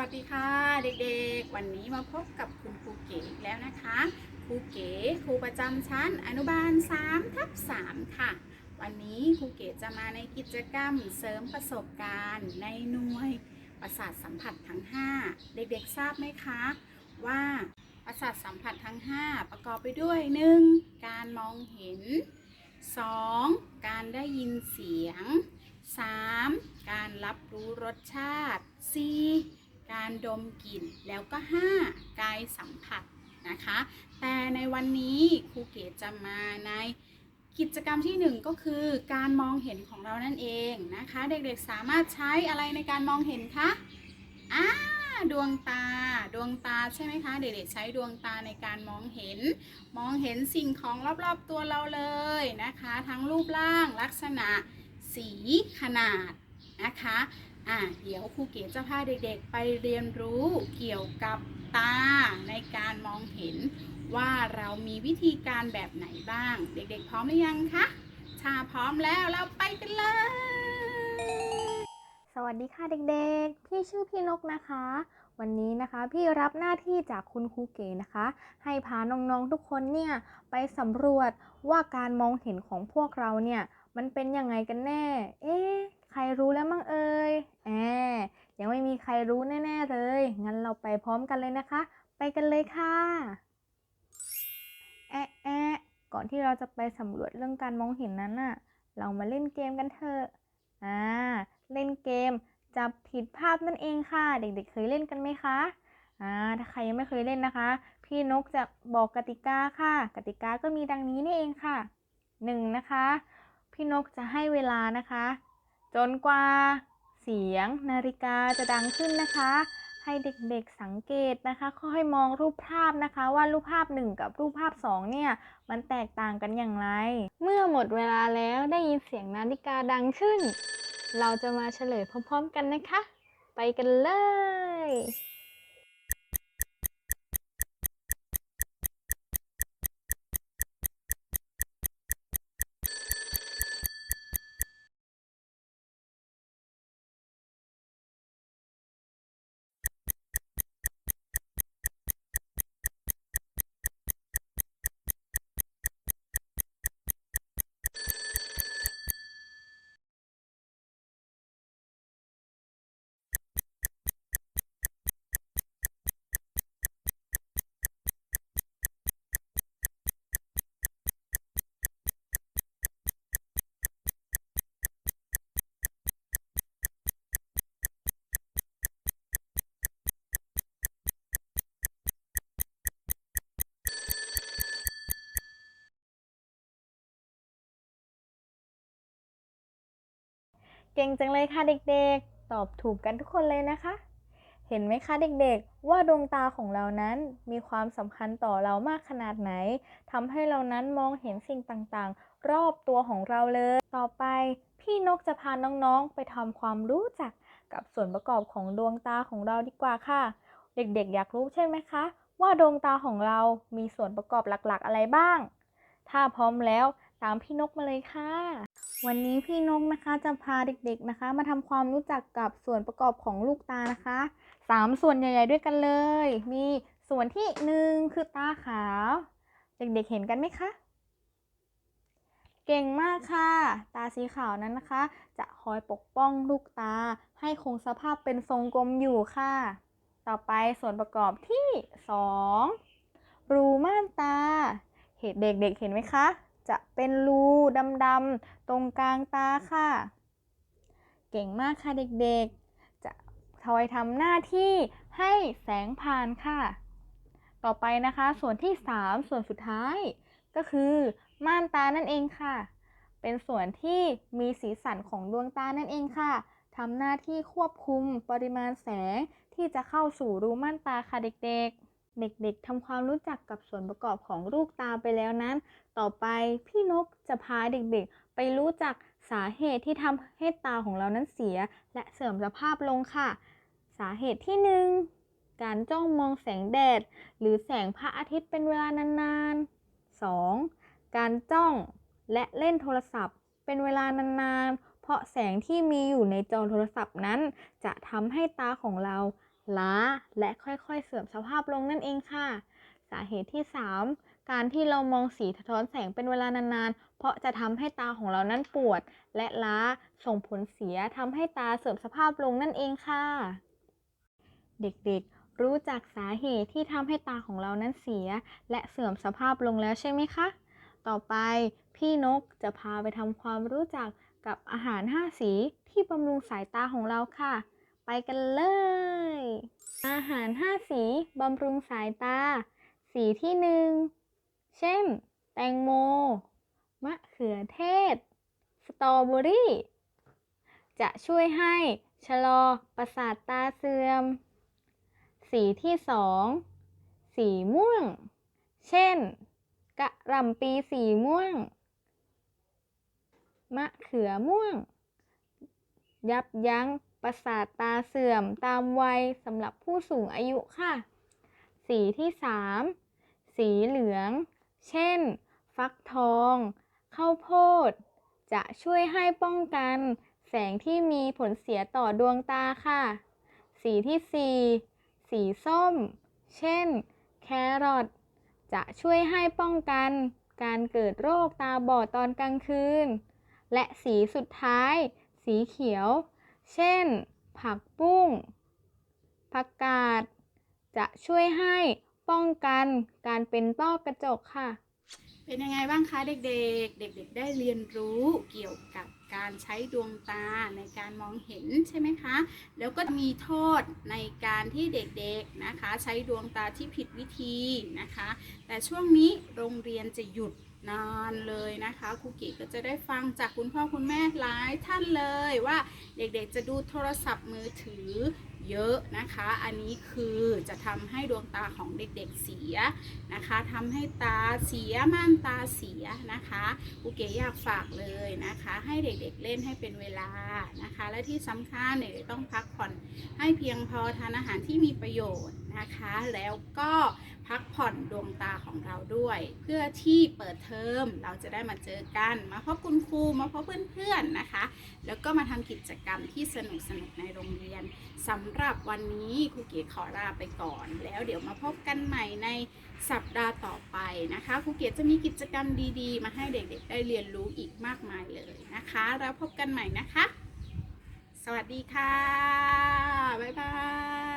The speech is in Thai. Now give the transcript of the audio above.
วัสดีค่ะเด็กๆ วันนี้มาพบกับคุณครูเก๋อีกแล้วนะคะครูเก๋ครูประจำชั้นอนุบาล3ทับ3ค่ะ วันนี้ครูเก๋จะมาในกิจกรรมเสริมประสบการณ์ ในหน่วยประสาทสัมผัสทั้ง 5 เด็กๆทราบไหมคะ ว่าประสาทสัมผัสทั้ง 5 ประกอบไปด้วย 1. การมองเห็น 2. การได้ยินเสียง 3. การรับรู้รสชาติ 4. การดมกลิ่น แล้วก็ 5. กายสัมผัสนะคะ แต่ในวันนี้ครูเกดจะมาในกิจกรรมที่ 1 ก็คือการมองเห็นของเรานั่นเองนะคะ เด็กๆสามารถใช้อะไรในการมองเห็นคะอ่าดวงตาดวงตาใช่ไหมคะ เด็กๆใช้ดวงตาในการมองเห็น มองเห็นสิ่งของรอบๆตัวเราเลยนะคะ ทั้งรูปร่างลักษณะสีขนาดนะคะ อะเดี๋ยวครูเก๋จะพาเด็กๆ ไปเรียนรู้เกี่ยวกับตาในการมองเห็น ว่าเรามีวิธีการแบบไหนบ้าง เด็กๆ พร้อมหรือยังคะถ้าพร้อมแล้วเราไปกันเลย สวัสดีค่ะเด็กๆ พี่ชื่อพี่นกนะคะ วันนี้นะคะพี่รับหน้าที่จากคุณครูเก๋นะคะ ให้พาน้องๆทุกคนเนี่ยไปสำรวจว่าการมองเห็นของพวกเราเนี่ยมันเป็นยังไงกันแน่ เอ๊ะ ใครรู้แล้วมั่งเอ่ยแอมยังไม่มีใครรู้แน่ ๆ เลย งั้นเราไปพร้อมกันเลยนะคะ ไปกันเลยค่ะแอะแอะก่อนที่เราจะไปสำรวจเรื่องการมองเห็นนั้นน่ะ เรามาเล่นเกมกันเถอะ อ่า เล่นเกมจับผิดภาพนั่นเองค่ะ เด็กๆ เคยเล่นกันไหมคะ อ่า ถ้าใครยังไม่เคยเล่นนะคะ พี่นกจะบอกกติกาค่ะ กติกาก็มีดังนี้นี่เองค่ะหนึ่งนะคะ พี่นกจะให้เวลานะคะ จนกว่าเสียงนาฬิกาจะดังขึ้นนะคะ ให้เด็กๆสังเกตนะคะค่อยมองรูปภาพนะคะ ว่ารูปภาพหนึ่งกับรูปภาพสองเนี่ย มันแตกต่างกันอย่างไร เมื่อหมดเวลาแล้วได้ยินเสียงนาฬิกาดังขึ้น เราจะมาเฉลยพร้อมๆกันนะคะ ไปกันเลย เก่งจังเลยค่ะเด็กๆ ตอบถูกกันทุกคนเลยนะคะ เห็นไหมคะเด็กๆ ว่าดวงตาของเรานั้นมีความสำคัญต่อเรามากขนาดไหนทำให้เรานั้นมองเห็นสิ่งต่างๆ รอบตัวของเราเลย ต่อไปพี่นกจะพาน้องๆ ไปทำความรู้จักกับส่วนประกอบของดวงตาของเราดีกว่าค่ะ เด็กๆ อยากรู้ใช่ไหมคะ ว่าดวงตาของเรามีส่วนประกอบหลักๆ อะไรบ้าง ถ้าพร้อมแล้ว ตามพี่นกมาเลยค่ะ วันนี้พี่นกนะคะจะพาเด็กๆนะคะ มาทำความรู้จักกับส่วนประกอบของลูกตานะคะสามส่วนใหญ่ ๆ ด้วยกันเลย มีส่วนที่หนึ่งคือตาขาว เด็กๆเห็นกันไหมคะ เก่งมากค่ะ ตาสีขาวนั้นนะคะ จะคอยปกป้องลูกตา ให้คงสภาพเป็นทรงกลมอยู่ค่ะ ต่อไปส่วนประกอบที่สองรูม่านตา เห็นเด็กๆเห็นไหมคะ จะเป็นรูดำๆตรงกลางตาค่ะ เก่งมากค่ะเด็กๆ จะคอยทำหน้าที่ให้แสงผ่านค่ะ ต่อไปนะคะ ส่วนที่ 3 ส่วนสุดท้าย ก็คือม่านตานั่นเองค่ะ เป็นส่วนที่มีสีสันของดวงตานั่นเองค่ะทำหน้าที่ควบคุมปริมาณแสงที่จะเข้าสู่รูม่านตาค่ะเด็กๆ เด็กๆทำความรู้จักกับส่วนประกอบของลูกตาไปแล้วนั้น ต่อไปพี่นกจะพาเด็กๆ ไปรู้จักสาเหตุที่ทำให้ตาของเรานั้นเสีย และเสื่อมสภาพลงค่ะ สาเหตุที่หนึ่งการจ้องมองแสงแดด หรือแสงพระอาทิตย์เป็นเวลานานๆ 2. การจ้องและเล่นโทรศัพท์ เป็นเวลานานๆ เพราะแสงที่มีอยู่ในจอโทรศัพท์นั้น จะทำให้ตาของเรา ล้าและค่อยๆ เสื่อมสภาพลงนั่นเองค่ะ สาเหตุที่ 3 การที่เรามองสีสะท้อนแสงเป็นเวลานานๆ เพราะจะทำให้ตาของเรานั้นปวด และล้าส่งผลเสียทำให้ตาเสื่อมสภาพลงนั่นเองค่ะ เด็กๆ รู้จักสาเหตุที่ทำให้ตาของเรานั้นเสีย และเสื่อมสภาพลงแล้วใช่ไหมคะ ต่อไปพี่นกจะพาไปทำความรู้จักกับอาหาร 5 สีที่บำรุงสายตาของเราค่ะ ไปกันเลย อาหาร 5 สีบำรุงสายตา สีที่1เช่น แตงโม มะเขือเทศ สตรอเบอรี่ จะช่วยให้ชะลอประสาทตาเสื่อม สีที่2สีม่วง เช่น กะหล่ำปีสีม่วง มะเขือม่วง ยับยั้ง ประสาทตาเสื่อมตามวัยสำหรับผู้สูงอายุค่ะ สีที่ 3 สีเหลือง เช่น ฟักทองข้าวโพด จะช่วยให้ป้องกันแสงที่มีผลเสียต่อดวงตาค่ะ สีที่ 4 สีส้ม เช่น แครอท จะช่วยให้ป้องกันการเกิดโรคตาบอดตอนกลางคืน และสีสุดท้าย สีเขียว เช่น ผักบุ้งผักกาด จะช่วยให้ป้องกันการเป็นต้อกระจกค่ะ เป็นยังไงบ้างคะเด็กๆ เด็กๆ ได้เรียนรู้เกี่ยวกับการใช้ดวงตาในการมองเห็นใช่ไหมคะ แล้วก็มีโทษในการที่เด็กๆนะคะ ใช้ดวงตาที่ผิดวิธีนะคะ แต่ช่วงนี้โรงเรียนจะหยุด นานเลยนะคะครูเก๋ก็จะได้ฟังจากคุณพ่อคุณแม่หลายท่านเลยว่าเด็กๆจะดูโทรศัพท์มือถือเยอะนะคะ อันนี้คือจะทำให้ดวงตาของเด็กๆเสียนะคะทำให้ตาเสียม่านตาเสียนะคะครูเก๋อยากฝากเลยนะคะ ให้เด็กๆเล่นให้เป็นเวลานะคะ และที่สำคัญเด็กๆต้องพักผ่อนให้เพียงพอทานอาหารที่มีประโยชน์นะคะ แล้วก็ พักผ่อนดวงตาของเราด้วย เพื่อที่เปิดเทอมเราจะได้มาเจอกัน มาพบคุณครูมาพบเพื่อนๆนะคะ แล้วก็มาทำกิจกรรมที่สนุกๆในโรงเรียนสำหรับวันนี้ครูเก๋ขอลาไปก่อน แล้วเดี๋ยวมาพบกันใหม่ในสัปดาห์ต่อไปนะคะครูเกียรติจะมีกิจกรรมดีๆ มาให้เด็กๆ ได้เรียนรู้อีกมากมายเลยนะคะ แล้วพบกันใหม่นะคะ สวัสดีค่ะ บ๊ายบาย